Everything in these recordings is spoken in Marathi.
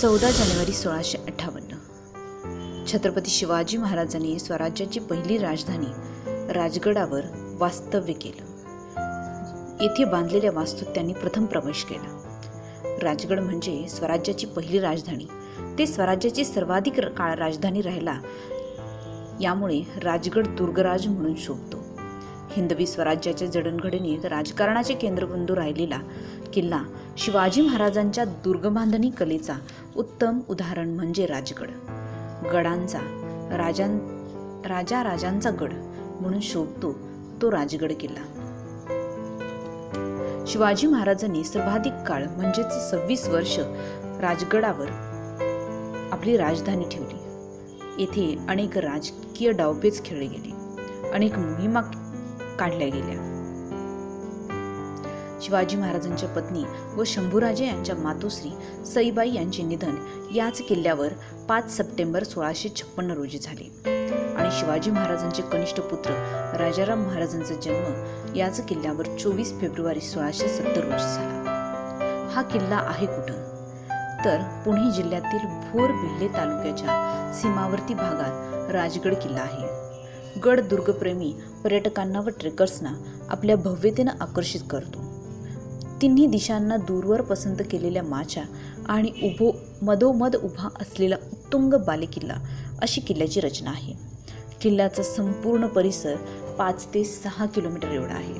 चौदा जानेवारी सोळाशे अठ्ठावन्न. छत्रपती शिवाजी महाराजांनी स्वराज्याची पहिली राजधानी राजगडावर वास्तव्य केलं. येथे बांधलेल्या वास्तूत त्यांनी प्रथम प्रवेश केला. राजगड म्हणजे स्वराज्याची पहिली राजधानी. ते स्वराज्याची सर्वाधिक काळ राजधानी राहिला. यामुळे राजगड दुर्गराज म्हणून शोभतो. हिंदवी स्वराज्याच्या जडणघडणीत राजकारणाचे केंद्रबिंदू राहिलेला किल्ला शिवाजी महाराजांच्या दुर्गबांधणी कलेचा उत्तम उदाहरण म्हणजे राजगड. गडांचा राजां राजा राजांचा गड म्हणून शोभतो तो राजगड किल्ला. शिवाजी महाराजांनी सर्वाधिक काळ म्हणजेच सव्वीस वर्ष राजगडावर आपली राजधानी ठेवली. येथे अनेक राजकीय डावपेच खेळले गेले. अनेक मोहिमा काढल्या गेल्या. शिवाजी महाराजांच्या पत्नी व शंभूराजे यांच्या मातोश्री सईबाई यांचे निधन याच किल्ल्यावर पाच सप्टेंबर सोळाशे छप्पन्न रोजी झाले. आणि शिवाजी महाराजांचे कनिष्ठ पुत्र राजाराम महाराजांचा जन्म याच किल्ल्यावर चोवीस फेब्रुवारी सोळाशे सत्तर रोजी झाला. हा किल्ला आहे कुठं? तर पुणे जिल्ह्यातील भोर भिल्ले तालुक्याच्या सीमावर्ती भागात राजगड किल्ला आहे. गड दुर्गप्रेमी पर्यटकांना व ट्रेकर्सना आपल्या भव्यतेनं आकर्षित करतो. तिन्ही दिशांना दूरवर पसंत केलेल्या माच्या आणि उभो मधोमध उभा असलेला उत्तुंग बालेकिल्ला अशी किल्ल्याची रचना आहे. किल्ल्याचा संपूर्ण परिसर पाच ते सहा किलोमीटर एवढा आहे.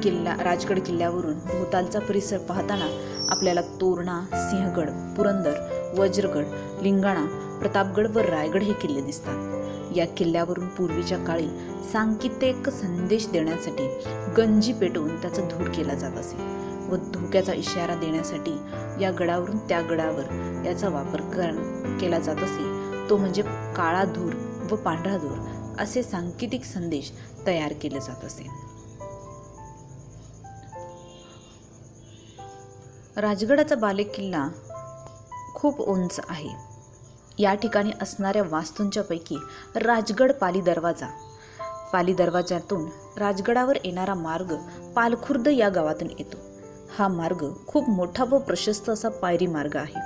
किल्ला राजगड किल्ल्यावरून भोवतालचा परिसर पाहताना आपल्याला तोरणा सिंहगड पुरंदर वज्रगड लिंगाणा प्रतापगड व रायगड हे किल्ले दिसतात. या किल्ल्यावरून पूर्वीच्या काळी सांकेतिक संदेश देण्यासाठी गंजी पेटवून त्याचा धूर केला जात असे व धोक्याचा इशारा देण्यासाठी या गडावरून त्या गडावर याचा वापर कर केला जात असे. तो म्हणजे काळा धूर व पांढरा धूर असे सांकेतिक संदेश तयार केले जात असे. राजगडाचा बालेकिल्ला खूप उंच आहे. या ठिकाणी असणाऱ्या वास्तूंच्यापैकी राजगड पाली दरवाजा. पाली दरवाजातून राजगडावर येणारा मार्ग पालखुर्द या गावातून येतो. हा मार्ग खूप मोठा व प्रशस्त असा पायरी मार्ग आहे.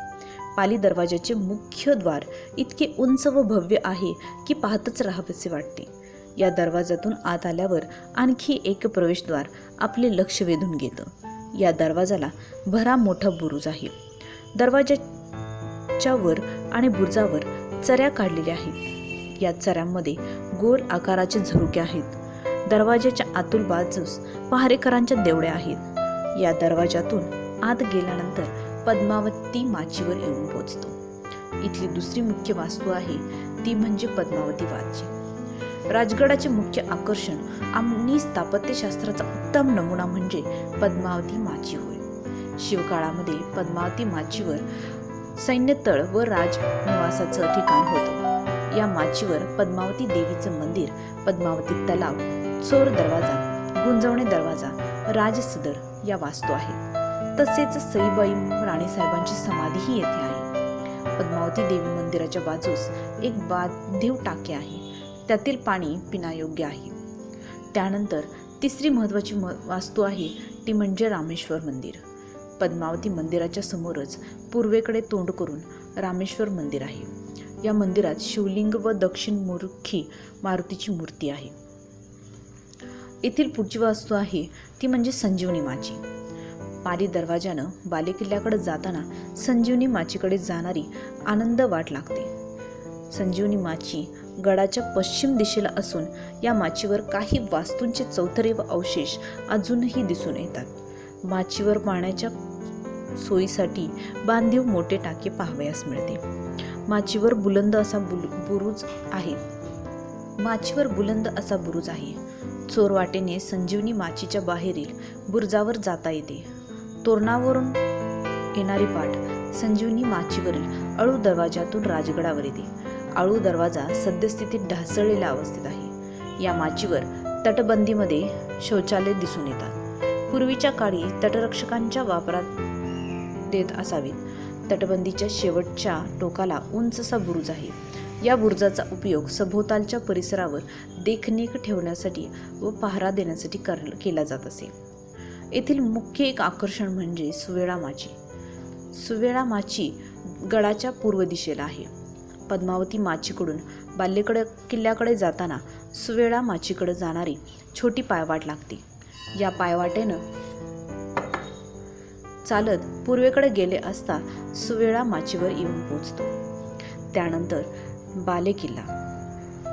पाली दरवाजाचे मुख्य द्वार इतके उंच व भव्य आहे की पाहतच राहावेसे वाटते. या दरवाजातून आत आल्यावर आणखी एक प्रवेशद्वार आपले लक्ष वेधून घेतं. या दरवाजाला भरा मोठा बुरुज आहे. दरवाजा दरवाजाच्या वर आणि बुरुजावर चऱ्या काढलेल्या आहेत. या चऱ्यांमध्ये गोल आकाराचे झुरुके आहेत. दरवाजाच्या आतून बाजूस पहारेकरांच्या देवड्या आहेत. या दरवाजातून आत गेल्यानंतर पद्मावती माचीवर येऊन पोचतो. इथली दुसरी मुख्य वास्तू आहे ती म्हणजे पद्मावती वाची. राजगडाचे मुख्य आकर्षण आणि स्थापत्यशास्त्राचा उत्तम नमुना म्हणजे पद्मावती माची होय. शिवकाळामध्ये पद्मावती माचीवर सैन्यतळ व राज निवासाचं ठिकाण होतं. या माचीवर पद्मावती देवीचं मंदिर पद्मावती तलाव चोर दरवाजा गुंजवणे दरवाजा राजसदर या वास्तू आहेत. तसेच सईबाई राणीसाहेबांची समाधीही येथे आहे. पद्मावती देवी मंदिराच्या बाजूस एक बाधीव टाके आहे. त्यातील पाणी पिण्यायोग्य आहे. त्यानंतर तिसरी महत्त्वाची म वास्तू आहे ती म्हणजे रामेश्वर मंदिर. पद्मावती मंदिराच्या समोरच पूर्वेकडे तोंड करून रामेश्वर मंदिर आहे. या मंदिरात शिवलिंग व दक्षिणमुखी मारुतीची मूर्ती आहे. येथील पुढची वास्तू आहे ती म्हणजे संजीवनी माची. पाली दरवाजानं बालेकिल्ल्याकडे जाताना संजीवनी माचीकडे जाणारी आनंद वाट लागते. संजीवनी माची गडाच्या पश्चिम दिशेला असून या माचीवर काही वास्तूंचे चौथरे व अवशेष अजूनही दिसून येतात. माचीवर पाण्याच्या सोयीसाठी बांधीव मोठे टाके पाहावयास मिळते. माचीवर बुलंद असा बुल बुरुज आहे. माचीवर बुलंद असा बुरुज आहे. चोरवाटेने संजीवनी माचीच्या बाहेरील बुरुजावर जाता येते. तोरणावरून येणारी पाठ संजीवनी माचीवरील अळू दरवाजातून राजगडावर येते. आळू दरवाजा सद्यस्थितीत ढासळलेल्या अवस्थेत आहे. या माचीवर तटबंदीमध्ये शौचालय दिसून येतात. पूर्वीच्या काळी तटरक्षकांच्या वापरात देत असावीत. तटबंदीच्या शेवटच्या टोकाला उंचसा बुरुज आहे. या बुरुजाचा उपयोग सभोवतालच्या परिसरावर देखरेख ठेवण्यासाठी व पहारा देण्यासाठी कर केला जात असे. येथील मुख्य एक आकर्षण म्हणजे सुवेळा माची. सुवेळा माची गडाच्या पूर्व दिशेला आहे. पद्मावती माचीकडून बाल्यकडे किल्ल्याकडे जाताना सुवेळा माचीकडे जाणारी छोटी पायवाट लागते. या पायवाटेनं चालत पूर्वेकडे गेले असता सुवेळा माचीवर येऊन पोचतो. त्यानंतर बालेकिल्ला.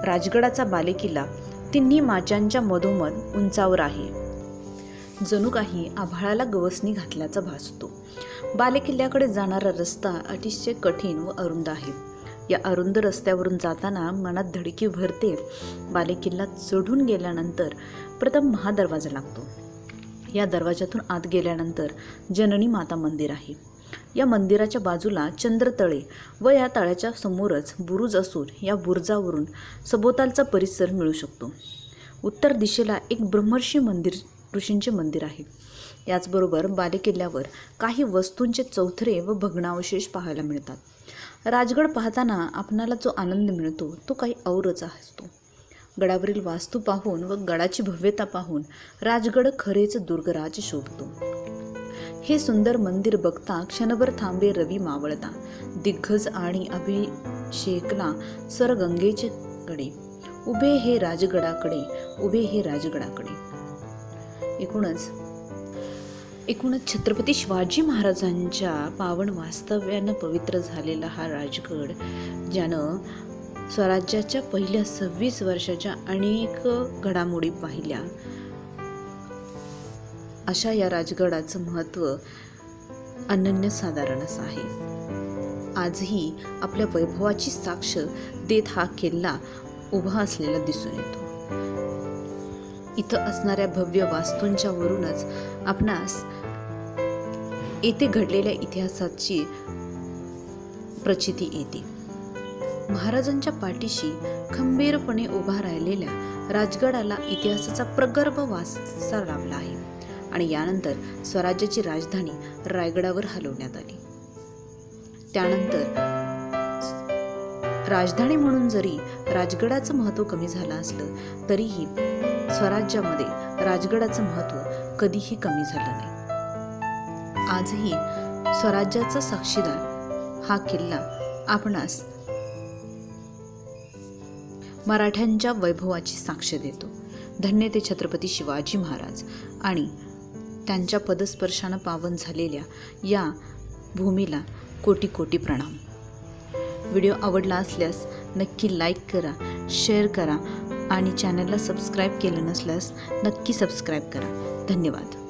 राजगडाचा बालेकिल्ला तिन्ही माचांच्या मधोमध उंचावर आहे. जणू काही आभाळाला गवसणी घातल्याचा भासतो. बालेकिल्ल्याकडे जाणारा रस्ता अतिशय कठीण व अरुंद आहे. या अरुंद रस्त्यावरून जाताना मनात धडकी भरते बालेकिल्ला चढून गेल्यानंतर प्रथम महादरवाजा लागतो. या दरवाजातून आत गेल्यानंतर जननी माता मंदिर आहे. या मंदिराच्या बाजूला चंद्रतळे व या तळ्याच्या समोरच बुरुज असून या बुरुजावरून सभोवतालचा परिसर मिळू शकतो. उत्तर दिशेला एक ब्रह्मर्षी मंदिर ऋषींचे मंदिर आहे. याचबरोबर बालेकिल्ल्यावर काही वस्तूंचे चौथरे व भग्नावशेष पाहायला मिळतात. राजगड पाहताना आपणाला जो आनंद मिळतो तो काही औरच असतो. गडावरील वास्तू पाहून व गडाची भव्यता पाहून राजगड खरेच दुर्गराज शोभतो. हे सुंदर मंदिर बघता क्षणभर थांबे रवी मावळता. दिग्गज आणि अभिषेकला सर गंगेचे कडे उभे हे राजगडाकडे उभे हे राजगडाकडे. एकूणच एकूणच छत्रपती शिवाजी महाराजांच्या पावन वास्तव्यानं पवित्र झालेला हा राजगड ज्यानं स्वराज्याच्या पहिल्या सव्वीस वर्षाच्या अनेक घडामोडी पाहिल्या. अशा या राजगडाचं महत्त्व अनन्यसाधारण असं आहे. आजही आपल्या वैभवाची साक्ष देत हा किल्ला उभा असलेला दिसून येतो. इथं असणाऱ्या भव्य वास्तूंच्या वरूनच आपणास येथे घडलेल्या इतिहासाची प्रचिती येते. महाराजांच्या पाठीशी खंबीरपणे उभा राहिलेल्या राजगडाला इतिहासाचा प्रगर्भ वारसा लाभला आहे आणि यानंतर स्वराज्याची राजधानी रायगडावर हलवण्यात आली. त्यानंतर राजधानी म्हणून जरी राजगडाचं महत्त्व कमी झालं असलं तरीही स्वराज्यामध्ये राजगडाचं महत्त्व कधीही कमी झालं नाही. आजही स्वराज्याचा साक्षीदार हा किल्ला आपणास मराठ्यांच्या वैभवाची साक्ष देतो. धन्य ते छत्रपती शिवाजी महाराज. आणि त्यांच्या पदस्पर्शानं पावन झालेल्या या भूमीला कोटी कोटी प्रणाम. व्हिडिओ आवडला असल्यास नक्की लाईक करा शेअर करा आणि चॅनलला सबस्क्राईब केलं नसल्यास नक्की सबस्क्राईब करा. धन्यवाद.